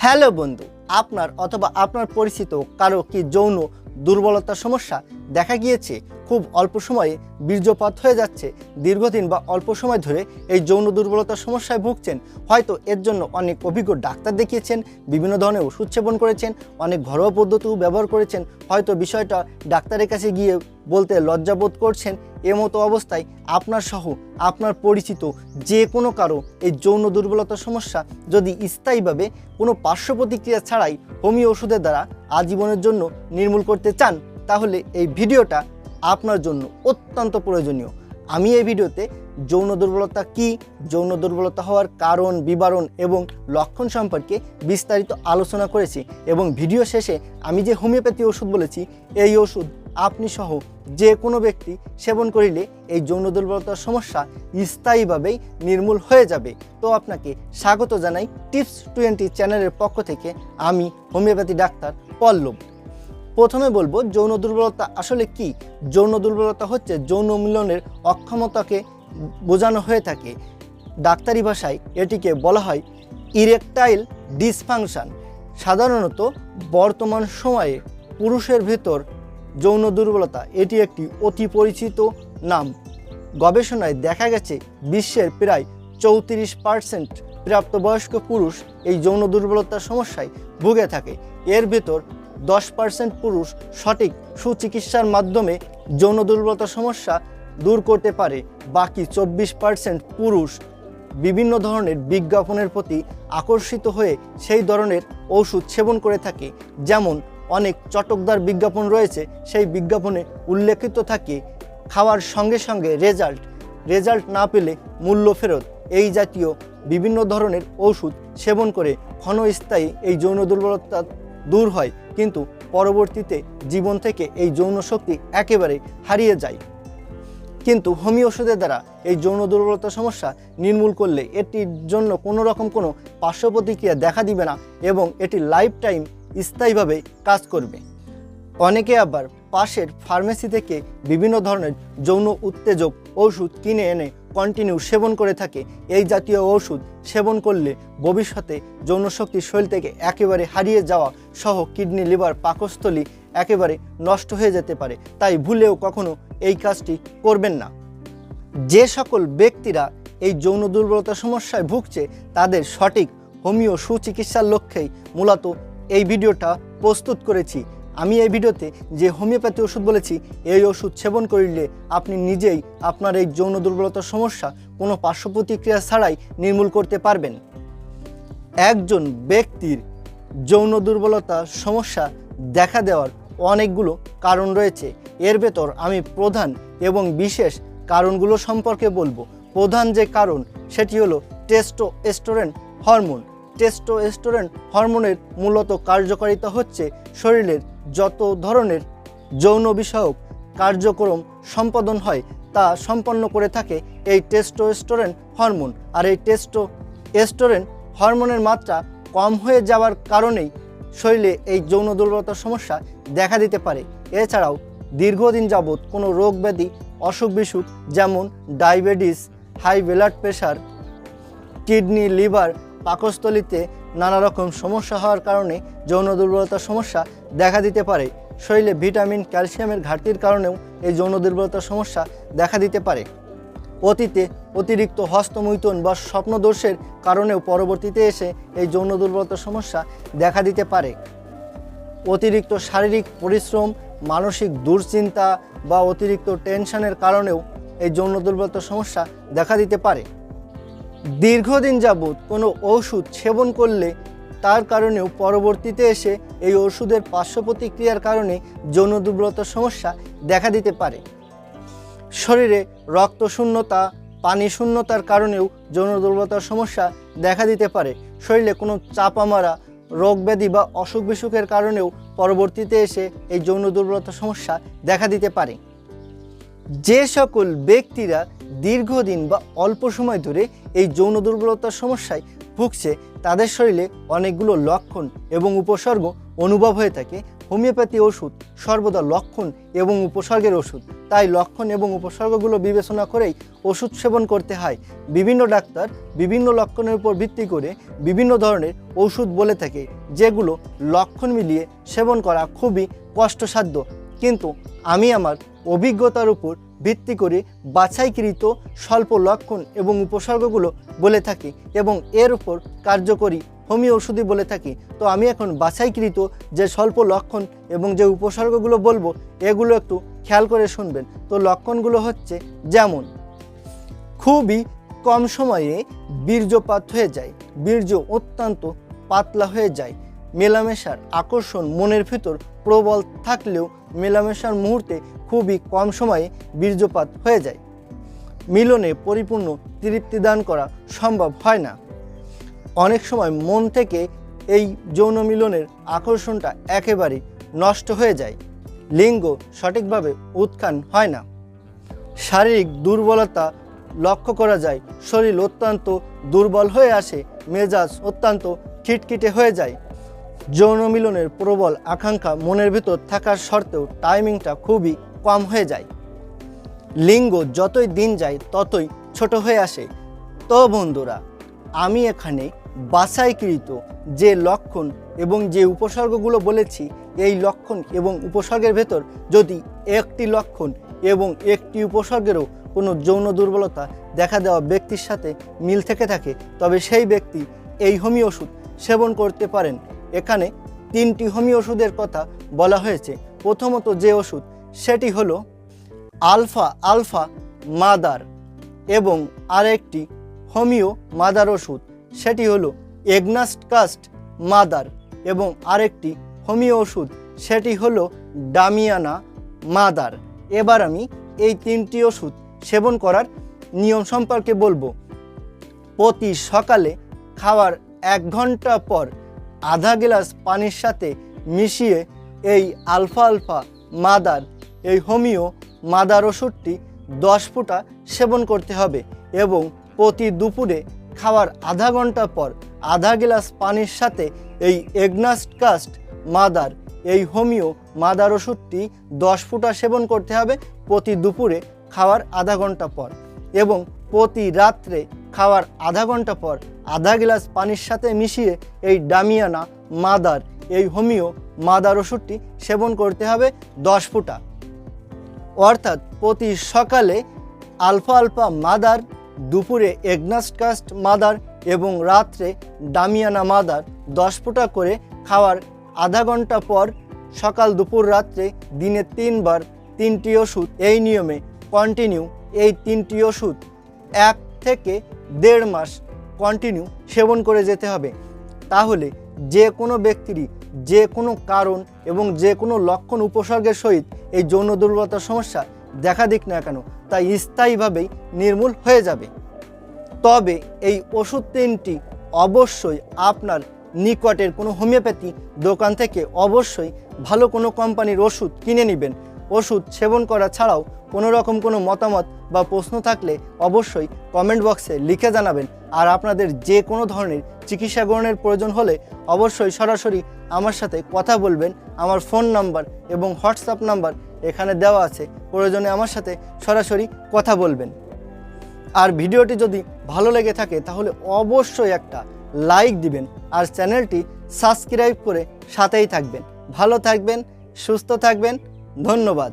Hello বন্ধু আপনার অথবা আপনার পরিচিত কারও কি যৌন দুর্বলতার সমস্যা দেখা গিয়েছে? খুব অল্প সময়ে বীর্যপাত হয়ে যাচ্ছে। দীর্ঘদিন বা অল্প সময় ধরে এই যৌন দুর্বলতার সমস্যায় ভুগছেন। হয়তো এর জন্য অনেক অভিজ্ঞ ডাক্তার দেখিয়েছেন, বিভিন্ন ধরনের ওষুধ সেবন করেছেন, অনেক ঘরোয়া পদ্ধতিও ব্যবহার করেছেন। হয়তো বিষয়টা ডাক্তারের কাছে গিয়ে বলতে লজ্জাবোধ করছেন। এমতো অবস্থায় আপনার সহ আপনার পরিচিত যে কোনো কারও এই যৌন দুর্বলতার সমস্যা যদি স্থায়ীভাবে কোনো পার্শ্ব প্রতিক্রিয়া ছাড়াই হোমিও ওষুধের দ্বারা আজীবনের জন্য নির্মূল করতে চান, তাহলে এই ভিডিওটা আপনার জন্য অত্যন্ত প্রয়োজনীয়। আমি এই ভিডিওতে যৌন দুর্বলতা কি, যৌন দুর্বলতা হওয়ার কারণ, বিবরণ এবং লক্ষণ সম্পর্কে বিস্তারিত আলোচনা করেছি এবং ভিডিও শেষে আমি যে হোমিওপ্যাথি ওষুধ বলেছি, এই ওষুধ আপনি সহ যে কোনো ব্যক্তি সেবন করিলে এই যৌন দুর্বলতার সমস্যা স্থায়ীভাবেই নির্মূল হয়ে যাবে। তো আপনাকে স্বাগত জানাই টিপস টোয়েন্টি চ্যানেলের পক্ষ থেকে আমি হোমিওপ্যাথি ডাক্তার পল্লব। প্রথমে বলব যৌন দুর্বলতা আসলে কি? যৌন দুর্বলতা হচ্ছে যৌন মিলনের অক্ষমতাকে বোঝানো হয়ে থাকে। ডাক্তারি ভাষায় এটিকে বলা হয় ইরেকটাইল ডিসফাংশন সাধারণত বর্তমান সময়ে পুরুষের ভেতর যৌন দুর্বলতা, এটি একটি অতি পরিচিত নাম। গবেষণায় দেখা গেছে বিশ্বের প্রায় চৌত্রিশ পার্সেন্ট প্রাপ্তবয়স্ক পুরুষ এই যৌন দুর্বলতার সমস্যায় ভুগে থাকে। এর ভেতর দশ পার্সেন্ট পুরুষ সঠিক সুচিকিৎসার মাধ্যমে যৌন দুর্বলতা সমস্যা দূর করতে পারে। বাকি চব্বিশ পার্সেন্ট পুরুষ বিভিন্ন ধরনের বিজ্ঞাপনের প্রতি আকর্ষিত হয়ে সেই ধরনের ওষুধ সেবন করে থাকে। যেমন অনেক চটকদার বিজ্ঞাপন রয়েছে, সেই বিজ্ঞাপনে উল্লেখিত থাকে, খাওয়ার সঙ্গে সঙ্গে রেজাল্ট। রেজাল্ট না পেলে মূল্য ফেরত। এই জাতীয় বিভিন্ন ধরনের ওষুধ সেবন করে ক্ষণস্থায়ী এই যৌন দুর্বলতা দূর হয়, কিন্তু পরবর্তীতে জীবন থেকে এই যৌন শক্তি একেবারে হারিয়ে যায়। কিন্তু হোমিও ওষুধের দ্বারা এই যৌন দুর্বলতা সমস্যা নির্মূল করলে এটির জন্য কোনো রকম কোনো পার্শ্ব প্রতিক্রিয়া দেখা দিবে না এবং এটি লাইফ টাইম স্থায়ীভাবে কাজ করবে। অনেকে আবার পাশের ফার্মেসি থেকে বিভিন্ন ধরনের যৌন উত্তেজক ওষুধ কিনে এনে কন্টিনিউ সেবন করে থাকে। এই জাতীয় ওষুধ সেবন করলে ভবিষ্যতে যৌন শক্তি শরীর থেকে একেবারে হারিয়ে যাওয়া সহ কিডনি লিভার পাকস্থলী একেবারে নষ্ট হয়ে যেতে পারে। তাই ভুলেও কখনো এই কাজটি করবেন না। যে সকল ব্যক্তিরা এই যৌন দুর্বলতা সমস্যায় ভুগছে, তাদের সঠিক হোমিও সুচিকিৎসার লক্ষ্যেই মূলত এই ভিডিওটা প্রস্তুত করেছি। আমি এই ভিডিওতে যে হোমিওপ্যাথি ওষুধ বলেছি, এই ওষুধ সেবন করিলে আপনি নিজেই আপনার এই যৌন দুর্বলতার সমস্যা কোনো পার্শ্ব প্রতিক্রিয়া ছাড়াই নির্মূল করতে পারবেন। একজন ব্যক্তির যৌন দুর্বলতা সমস্যা দেখা দেওয়ার অনেকগুলো কারণ রয়েছে। এর ভেতর আমি প্রধান এবং বিশেষ কারণগুলো সম্পর্কে বলব। প্রধান যে কারণ, সেটি হলো টেস্টোস্টেরন হরমোন। টেস্টোস্টেরন হরমোনের মূলত কার্যকারিতা হচ্ছে শরীরের যত ধরনের যৌন বিষয়ক কার্যক্রম সম্পাদন হয়, তা সম্পন্ন করে থাকে এই টেস্টোস্টেরন হরমোন আর এই টেস্টো এস্টোরেন হরমোনের মাত্রা কম হয়ে যাওয়ার কারণেই শরীরে এই যৌন দুর্বলতার সমস্যা দেখা দিতে পারে। এছাড়াও দীর্ঘদিন যাবৎ কোনো রোগ ব্যাধি, অসুখ বিসুখ যেমন diabetes, high blood pressure kidney, liver, পাকস্থলিতে নানা রকম সমস্যা হওয়ার কারণে যৌন দুর্বলতার সমস্যা দেখা দিতে পারে। শরীরে ভিটামিন, ক্যালসিয়ামের ঘাটতির কারণেও এই যৌন দুর্বলতার সমস্যা দেখা দিতে পারে। অতীতে অতিরিক্ত হস্তমৈথুন বা স্বপ্নদোষের কারণেও পরবর্তীতে এসে এই যৌন দুর্বলতার সমস্যা দেখা দিতে পারে। অতিরিক্ত শারীরিক পরিশ্রম, মানসিক দুশ্চিন্তা বা অতিরিক্ত টেনশনের কারণেও এই যৌন দুর্বলতার সমস্যা দেখা দিতে পারে। দীর্ঘদিন যাবৎ কোনো ওষুধ সেবন করলে তার কারণেও পরবর্তীতে এসে এই ওষুধের পার্শ্ব প্রতিক্রিয়ার কারণে যৌন দুর্বলতার সমস্যা দেখা দিতে পারে। শরীরে রক্ত শূন্যতা পানি শূন্যতার কারণেও যৌন দুর্বলতার সমস্যা দেখা দিতে পারে। শরীরে কোনো চাপা মারা রোগ ব্যাধি বা অসুখ বিসুখের কারণেও পরবর্তীতে এসে এই যৌন দুর্বলতার সমস্যা দেখা দিতে পারে। যে সকল ব্যক্তিরা দীর্ঘদিন বা অল্প সময় ধরে এই যৌন দুর্বলতার সমস্যায় ভুগছে, তাদের শরীরে অনেকগুলো লক্ষণ এবং উপসর্গ অনুভব হয়ে থাকে। হোমিওপ্যাথি ওষুধ সর্বদা লক্ষণ এবং উপসর্গের ওষুধ। তাই লক্ষণ এবং উপসর্গগুলো বিবেচনা করেই ওষুধ সেবন করতে হয়। বিভিন্ন ডাক্তার বিভিন্ন লক্ষণের উপর ভিত্তি করে বিভিন্ন ধরনের ওষুধ বলে থাকে, যেগুলো লক্ষণ মিলিয়ে সেবন করা খুবই কষ্টসাধ্য। কিন্তু আমি আমার অভিজ্ঞতার উপর ভিত্তি করে বাছাইকৃত স্বল্প লক্ষণ এবং উপসর্গগুলো বলে থাকি এবং এর উপর কার্যকরী হোমিও ওষুধই বলে থাকি। তো আমি এখন বাছাইকৃত যে স্বল্প লক্ষণ এবং যে উপসর্গগুলো বলব, এগুলো একটু খেয়াল করে শুনবেন। তো লক্ষণগুলো হচ্ছে যেমন, খুবই কম সময়ে বীর্যপাত হয়ে যায়, বীর্য অত্যন্ত পাতলা হয়ে যায়, মেলামেশার আকর্ষণ মনের ভিতর প্রবল থাকলেও মেলামেশার মুহূর্তে খুবই কম সময়ে বীর্যপাত হয়ে যায়। মিলনে পরিপূর্ণ তৃপ্তি দান করা সম্ভব হয় না। অনেক সময় মন থেকে এই যৌন মিলনের আকর্ষণটা একেবারে নষ্ট হয়ে যায়। লিঙ্গ সঠিকভাবে উৎখান হয় না। শারীরিক দুর্বলতা লক্ষ্য করা যায়, শরীর অত্যন্ত দুর্বল হয়ে আসে, মেজাজ অত্যন্ত খিটখিটে হয়ে যায়। যৌন মিলনের প্রবল আকাঙ্ক্ষা মনের ভিতর থাকার সত্ত্বেও টাইমিংটা খুবই কম হয়ে যায়। লিঙ্গ যতই দিন যায়, ততই ছোট হয়ে আসে। তো বন্ধুরা, আমি এখানে বাছাইকৃত যে লক্ষণ এবং যে উপসর্গগুলো বলেছি, এই লক্ষণ এবং উপসর্গের ভেতর যদি একটি লক্ষণ এবং একটি উপসর্গেরও কোনো যৌন দুর্বলতা দেখা দেওয়া ব্যক্তির সাথে মিল থেকে থাকে, তবে সেই ব্যক্তি এই হোমিও ওষুধ সেবন করতে পারেন। এখানে তিনটি হোমিও ওষুধের কথা বলা হয়েছে। প্রথমত যে ওষুধ সেটি হলো আলফা আলফা মাদার এবং আরেকটি হোমিও মাদার ওষুধ। সেটি হলো এগনাস্ট কাস্ট মাদার এবং আরেকটি হোমিও ওষুধ। সেটি হলো ডামিয়ানা মাদার। এবার আমি এই তিনটি ওষুধ সেবন করার নিয়ম সম্পর্কে বলব। প্রতি সকালে খাওয়ার এক ঘণ্টা পর আধা গ্লাস পানির সাথে মিশিয়ে এই আলফা আলফা মাদার এই হোমিও মাদার ওষুধটি দশ ফুটা সেবন করতে হবে এবং প্রতি দুপুরে খাওয়ার আধা ঘণ্টা পর আধা গ্লাস পানির সাথে এই এগনাস্ট কাস্ট মাদার, এই হোমিও মাদার ওষুধটি দশ ফুটা সেবন করতে হবে প্রতি দুপুরে খাওয়ার আধা ঘণ্টা পর এবং প্রতি রাত্রে খাওয়ার আধা ঘণ্টা পর আধা গ্লাস পানির সাথে মিশিয়ে এই ডামিয়ানা মাদার, এই হোমিও মাদার ওষুধটি সেবন করতে হবে দশ ফুটা। অর্থাৎ প্রতি সকালে আলফা আলফা মাদার, দুপুরে এগনাস্টকাস্ট মাদার এবং রাত্রে ডামিয়ানা মাদার দশ ফুটা করে খাওয়ার আধা ঘণ্টা পর সকাল দুপুর রাত্রে দিনে তিনবার তিনটি ওষুধ। এই নিয়মে কন্টিনিউ এই তিনটি ওষুধ এক থেকে দেড় মাস কন্টিনিউ সেবন করে যেতে হবে। তাহলে যে কোনো ব্যক্তিরই যে কোনো কারণ এবং যে কোনো লক্ষণ উপসর্গের সহিত এই যৌন দুর্বলতার সমস্যা দেখা দিক না কেন তা স্থায়ীভাবেই নির্মূল হয়ে যাবে। তবে এই ওষুধ তিনটি অবশ্যই আপনার নিকটের কোনো হোমিওপ্যাথি দোকান থেকে অবশ্যই ভালো কোনো কোম্পানির ওষুধ কিনে নেবেন। ওষুধ সেবন করা ছাড়াও কোনো রকম কোনো মতামত বা প্রশ্ন থাকলে অবশ্যই কমেন্ট বক্সে লিখে জানাবেন। আর আপনাদের যে কোনো ধরনের চিকিৎসা গ্রহণের প্রয়োজন হলে অবশ্যই সরাসরি আমার সাথে কথা বলবেন, আমার ফোন নাম্বার এবং হোয়াটসঅ্যাপ নাম্বার এখানে দেওয়া আছে। প্রয়োজনে আমার সাথে সরাসরি কথা বলবেন। আর ভিডিওটি যদি ভালো লেগে থাকে, তাহলে অবশ্যই একটা লাইক দিবেন আর চ্যানেলটি সাবস্ক্রাইব করে সাথেই থাকবেন। ভালো থাকবেন, সুস্থ থাকবেন, ধন্যবাদ।